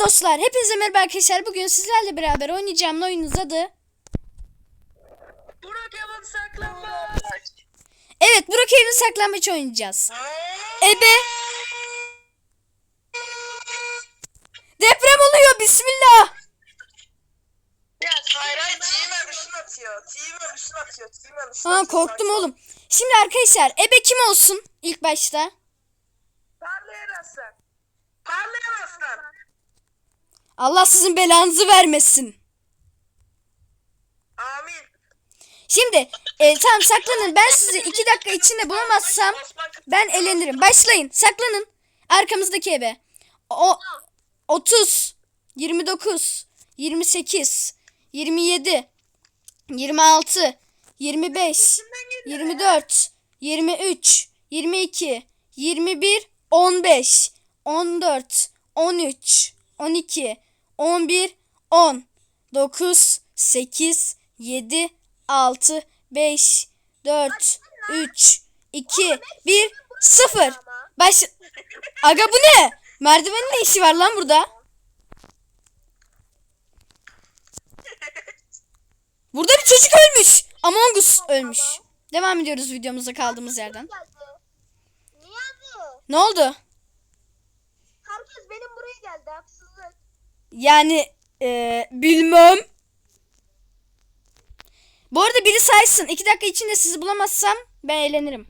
dostlar, hepinize merhaba arkadaşlar. Bugün sizlerle beraber oynayacağım oyunun adı. Burak Yaman saklanmaç. Evet, Brookhaven saklambaç oynayacağız. Ebe. Deprem oluyor, bismillah. Ya Team atıyor. Team atıyor. Team Ha korktum oğlum. Şimdi arkadaşlar, ebe kim olsun ilk başta? Parlayan aslan. Parlayan aslan. Allah sizin belanızı vermesin. Amin. Şimdi, e, tamam saklanın. Ben sizi iki dakika içinde bulamazsam ben elenirim. Başlayın, saklanın. Arkamızdaki ebe. O 30 29 28 27 26 25 24 23 22 21 15 14 13 12 11 10 9 8 7 6 5 4 3 2 1 0 Baş Aga bu ne? Merdivenin ne işi var lan burada? Burada bir çocuk ölmüş. Among Us ölmüş. Devam ediyoruz videomuza kaldığımız yerden. Ne oldu? Herkes benim buraya geldi. Yani eee, bilmem. Bu arada biri saysın. İki dakika içinde sizi bulamazsam ben eğlenirim.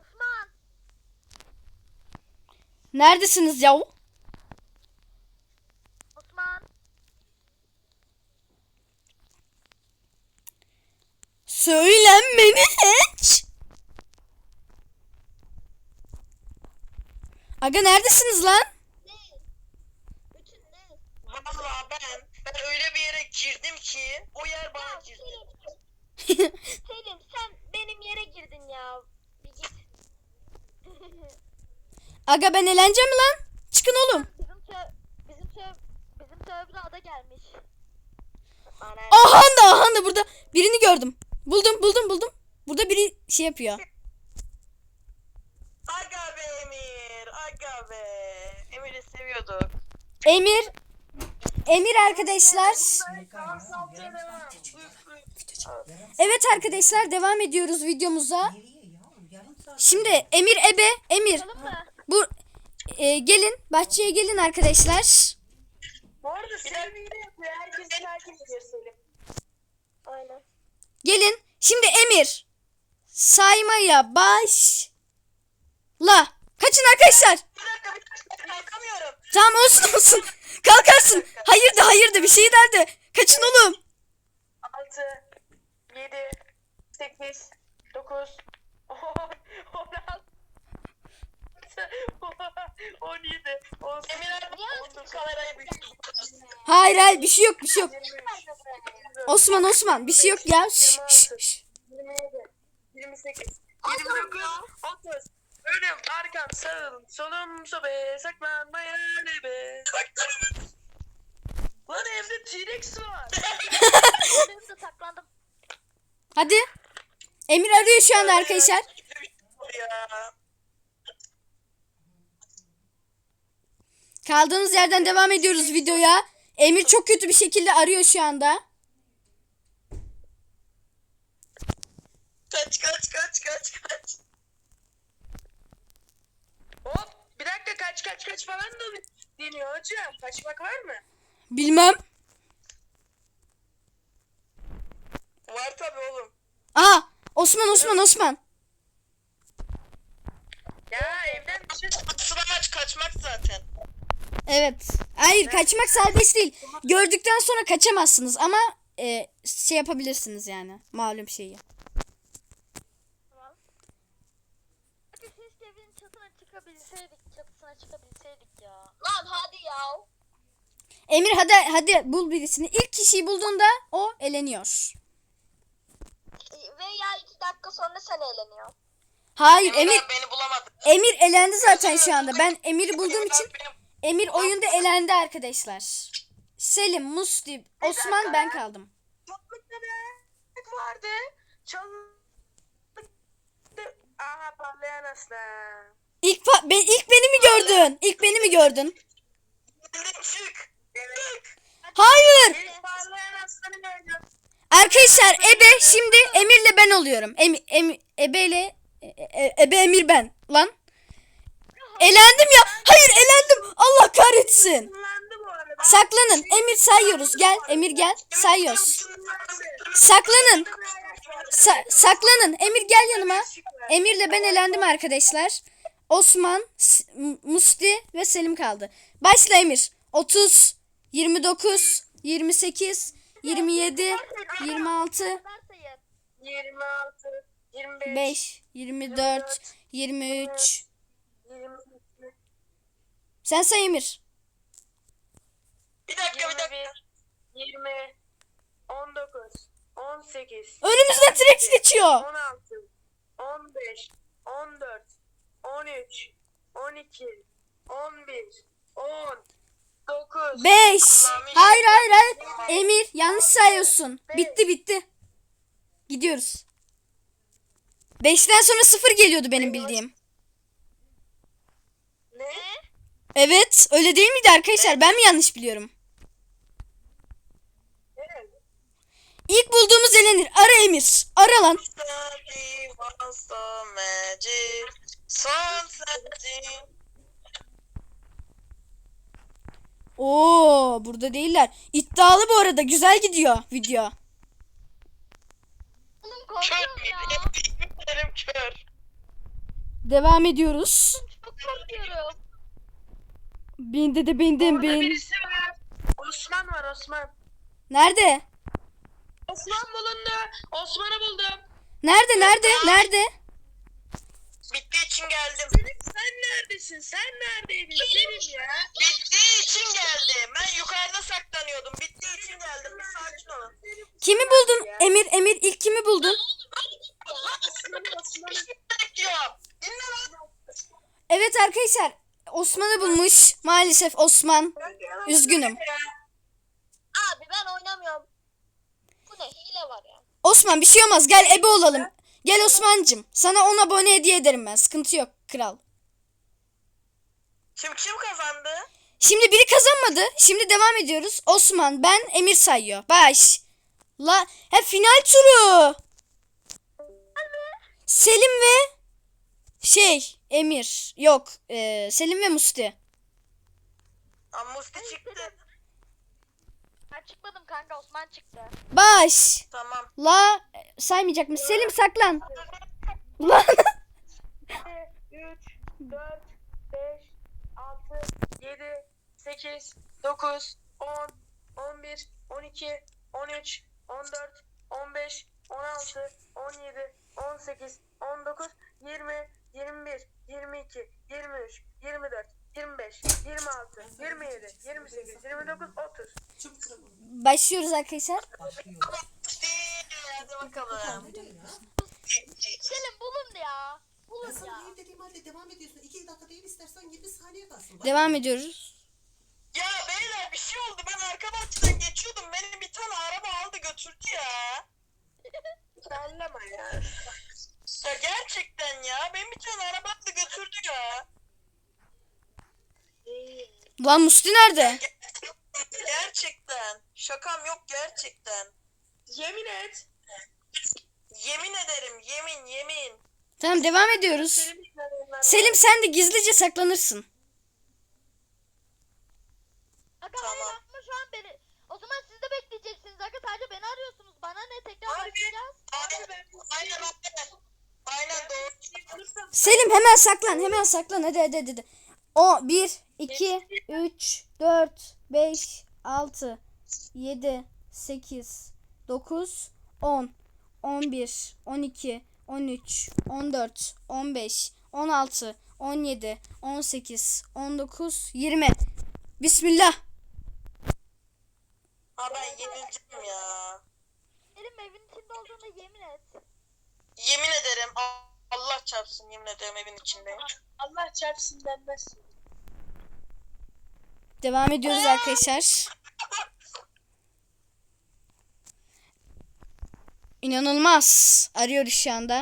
Osman. Neredesiniz yav? Osman. Söylenmeni hiç. Aga neredesiniz lan? Ne? Bütün ne? Valla ben, ben öyle bir yere girdim ki o yer bana Ya girdi. Selim. Selim sen benim yere girdin ya. Bir git. Aga ben eğleneceğim mi lan? Çıkın oğlum. bizim tö bizim tö bizim tövbe ada gelmiş. Aha da aha da burada birini gördüm. Buldum buldum buldum. Burada biri şey yapıyor. Aga be Emir. Aga be. Emir'i seviyorduk. Emir. Emir arkadaşlar. Evet arkadaşlar devam ediyoruz videomuza. Şimdi Emir ebe Emir bu e, gelin bahçeye gelin arkadaşlar. Bu arada Selim yapıyor. Herkes Selim. Aynen. Gelin. Şimdi Emir saymaya başla. Kaçın arkadaşlar. Bir dakika bir dakika kalkamıyorum. Tamam olsun olsun. Kalkarsın. Hayır de hayır de bir şey der de. Kaçın oğlum. 6 7 8 9 10 16 17 18 Emir abi otur kamerayı büyütür. Hayır hayır bir şey yok bir şey yok. Osman Osman bir şey yok ya. Şş, şş. 27 28 29 30 Önüm arkam sağım solum sobe saklanmaya ne be Lan evde T-Rex var Benim de saklandım. Hadi. Emir arıyor şu anda arkadaşlar. Kaldığımız yerden devam ediyoruz videoya. Emir çok kötü bir şekilde arıyor şu anda. Kaç kaç kaç kaç kaç. Hop bir dakika kaç kaç kaç falan da deniyor hocam. Kaçmak var mı? Bilmem. Var tabi oğlum. Aa Osman Osman Osman. Ya evden dışarı Sıramaç kaçmak zaten. Evet. Hayır kaçmak serbest değil. Gördükten sonra kaçamazsınız ama e, şey yapabilirsiniz yani. Malum şeyi. Tamam. Hadi siz de evin çatına çıkabilseydik, çatısına çıkabilseydik ya. Lan hadi ya. Emir hadi hadi bul birisini. İlk kişiyi bulduğunda o eleniyor. Veya iki dakika sonra sen eğleniyorsun. Hayır Emir beni bulamadı. Emir elendi zaten şu anda. Ben Emir'i bulduğum için Emir oyunda elendi arkadaşlar. Selim, Musti, Osman ben kaldım. Çalılıkta bir vardı. Aha parlayan aslan. İlk, fa- be- ilk beni mi gördün? İlk beni mi gördün? Çık. Hayır. İlk parlayan aslanı gördüm. Arkadaşlar Ebe şimdi Emir'le ben oluyorum. Em, em, Ebe ile e- e- Ebe Emir ben. Lan. Elendim ya. Hayır elendim. Allah kahretsin. Saklanın. Emir sayıyoruz. Gel Emir gel. Sayıyoruz. Saklanın. Sa- saklanın. Emir gel yanıma. Emir'le ben elendim arkadaşlar. Osman, S- Musti ve Selim kaldı. Başla Emir. 30, 29, 28, 27, 26, Ver sayın. 26, 25, 5, 24, 23. 22. Sen say Emir. Bir dakika bir dakika. 20, 19, 18, Önümüzden T-Rex geçiyor. 16, 15, 14, 13, 12, 11, 10, 9, 5. Hayır hayır hayır. Emir yanlış sayıyorsun. Bitti bitti. Gidiyoruz. 5'ten sonra 0 geliyordu benim bildiğim. Ne? Evet öyle değil miydi arkadaşlar? Ben mi yanlış biliyorum? İlk bulduğumuz elenir. Ara Emir. Ara lan. Study Oo burada değiller. İddialı bu arada. Güzel gidiyor video. Oğlum Kör korkuyorum ya. Benim kör. Devam ediyoruz. Çok korkuyorum. Bindi de bindim Orada bin. birisi var. Osman var Osman. Nerede? Osman bulundu. Osman'ı buldum. Nerede nerede? Nerede? Bittiği için geldim. Selim sen neredesin? Sen neredeydin Selim ya? Bittiği için geldim. Ben yukarıda saklanıyordum. Bittiği için geldim. Bir sakin olun. Kimi buldun? Emir Emir ilk kimi buldun? Evet arkadaşlar. Osman'ı bulmuş. Maalesef Osman. Üzgünüm. Abi ben oynamıyorum. Bu ne hile var ya. Osman bir şey olmaz. Gel ebe olalım. Gel Osman'cım. Sana 10 abone hediye ederim ben. Sıkıntı yok kral. Şimdi kim kazandı? Şimdi biri kazanmadı. Şimdi devam ediyoruz. Osman, ben, Emir sayıyor. Baş. La, he final turu. Selim ve şey Emir. Yok, e, Selim ve Musti. Aa, Musti çıktı. Ben çıkmadım kanka Osman çıktı. Baş. Tamam. La saymayacak mı? Selim saklan. Lan. 3, 4, 5, 6, 7, 8, 9, 10, 11, 12, 13, 14, 15, 16, 17, 18, 19, 20, 21, 22, 23, 24, 25, 26, 27, 28, 29, 30. Başlıyoruz arkadaşlar. Hadi bakalım. Selim bulun ya. Ben ya. sana hayır dediğim halde devam ediyorsun. 2 dakika değil istersen 20 saniye kalsın. Bak, Devam ediyoruz. Ya beyler bir şey oldu. Ben arka bahçeden geçiyordum. Beni bir tane araba aldı götürdü ya. Sallama ya. Ya gerçekten ya. Beni bir tane araba aldı götürdü ya. Lan Musti nerede? Gerçekten. Şakam yok gerçekten. Yemin et. Yemin ederim yemin yemin. Tamam devam ediyoruz. Selim sen de gizlice saklanırsın. Aga Tamam. hayır atma şu an beni. O zaman siz de bekleyeceksiniz. Aga sadece beni arıyorsunuz. Bana ne tekrar başlayacağız. Aynen aynen aynen. Aynen doğru. Selim hemen saklan, hemen saklan. Hadi hadi hadi. hadi. O 1 2 3 4 5 6 7 8 9 10 11 12 13 14 15 16 17 18 19 20 Bismillah. Ha ben yenileceğim ya. Selim evin içinde olduğuna yemin et. Yemin ederim Allah çarpsın yemin ederim evin içindeyim. Allah çarpsın denmez. Devam ediyoruz arkadaşlar. İnanılmaz. Arıyoruz şu anda.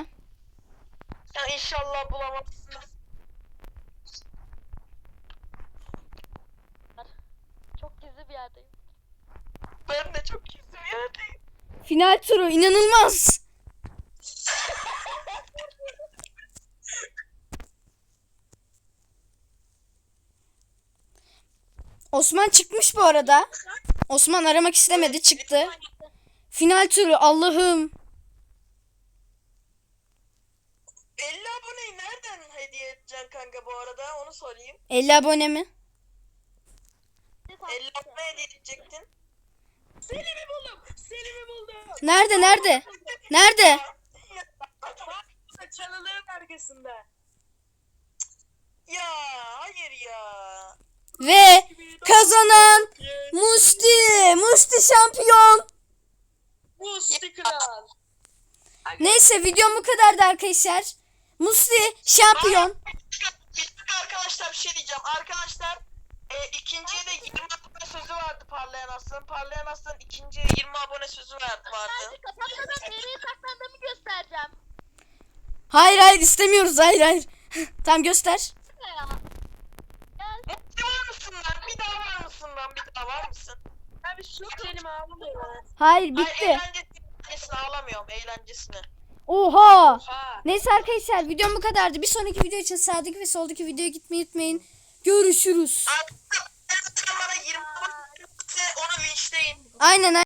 Ya inşallah bulamazsınız. Çok gizli bir yerdeyim. Ben de çok gizli bir yerdeyim. Final turu inanılmaz. Osman çıkmış bu arada. Osman aramak istemedi çıktı. Final turu Allah'ım. 50 aboneyi nereden hediye edeceksin kanka bu arada onu sorayım. 50 abone mi? 50 abone hediye edecektin. Seni mi buldum? Seni mi buldum? Nerede nerede? Nerede? Çalılığın arkasında. Ya hayır ya. Ve kazanan Musti. Musti şampiyon. Bu kral. Neyse videom bu kadardı arkadaşlar. Musti şampiyon. Bir dakika arkadaşlar bir şey diyeceğim. Arkadaşlar e, ikinciye de 20 abone sözü vardı Parlayan Aslan. Parlayan Aslan ikinciye 20 abone sözü vardı. vardı. Sadece kapatmadan nereye saklandığımı göstereceğim. Hayır hayır istemiyoruz hayır hayır. Tam göster. Ne ya? Gel. Bir var mısın lan? Bir daha var mısın lan? Bir daha var mısın? Abi şu kelime ağlamıyor. Hayır Ay bitti. eğlencesini, eğlencesini ağlamıyorum. Eğlencesini. Oha. Ha. Neyse arkadaşlar videom bu kadardı. Bir sonraki video için sağdaki ve soldaki videoya gitmeyi unutmayın. Görüşürüz. Artık bana 20 abone onu linçleyin. Aynen aynen.